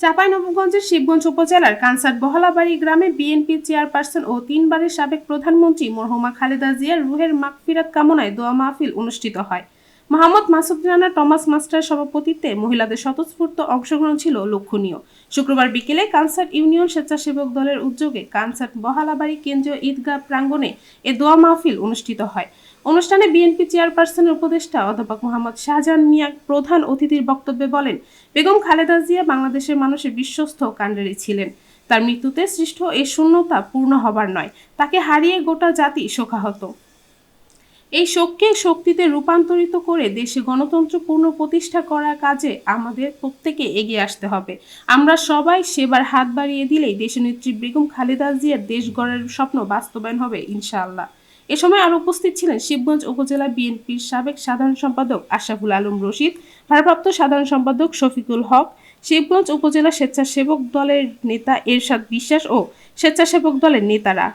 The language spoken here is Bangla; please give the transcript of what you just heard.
চাঁপাইনবাবগঞ্জের শিবগঞ্জ উপজেলার কানসার বহলাবাড়ি গ্রামে বিএনপি চেয়ারপারসন ও তিনবারের সাবেক প্রধানমন্ত্রী মরহুমা খালেদা জিয়ার রুহের মাকফিরাত কামনায় দোয়া মাহফিল অনুষ্ঠিত হয়। মোহাম্মদ মাসুদ রানা টমাস মাস্টার সভাপতিত্বে মহিলাদের স্বতঃস্ফূর্ত অংশগ্রহণ ছিল লক্ষণীয়। শুক্রবার বিকেলে কানসার্ট ইউনিয়ন স্বেচ্ছাসেবক দলের উদ্যোগে কানসার্ট বহালাবাড়ি কেন্দ্রীয় ঈদগাহ প্রাঙ্গণে এ দোয়া মাহফিল অনুষ্ঠিত হয়। অনুষ্ঠানে বিএনপি চেয়ারপারসনের উপদেষ্টা অধ্যাপক মোহাম্মদ শাহজাহান মিয়া প্রধান অতিথির বক্তব্যে বলেন, বেগম খালেদা জিয়া বাংলাদেশের মানুষের বিশ্বস্ত কাণ্ডারি ছিলেন। তার মৃত্যুতে সৃষ্ট এই শূন্যতা পূর্ণ হবার নয়। তাকে হারিয়ে গোটা জাতি শোকাহত। এই শোককে শক্তিতে রূপান্তরিত করে দেশে গণতন্ত্র পূর্ণ প্রতিষ্ঠা করার কাজে আমাদের প্রত্যেকে এগিয়ে আসতে হবে। আমরা সবাই সেবার হাত বাড়িয়ে দিলেই দেশনেত্রী বেগম খালেদা জিয়ার দেশ গড়ার স্বপ্ন বাস্তবায়ন হবে ইনশাআল্লাহ। এ সময় আরও উপস্থিত ছিলেন শিবগঞ্জ উপজেলা বিএনপির সাবেক সাধারণ সম্পাদক আশাফুল আলম রশিদ, ভারপ্রাপ্ত সাধারণ সম্পাদক শফিকুল হক, শিবগঞ্জ উপজেলা স্বেচ্ছাসেবক দলের নেতা এরশাদ বিশ্বাস ও স্বেচ্ছাসেবক দলের নেতারা।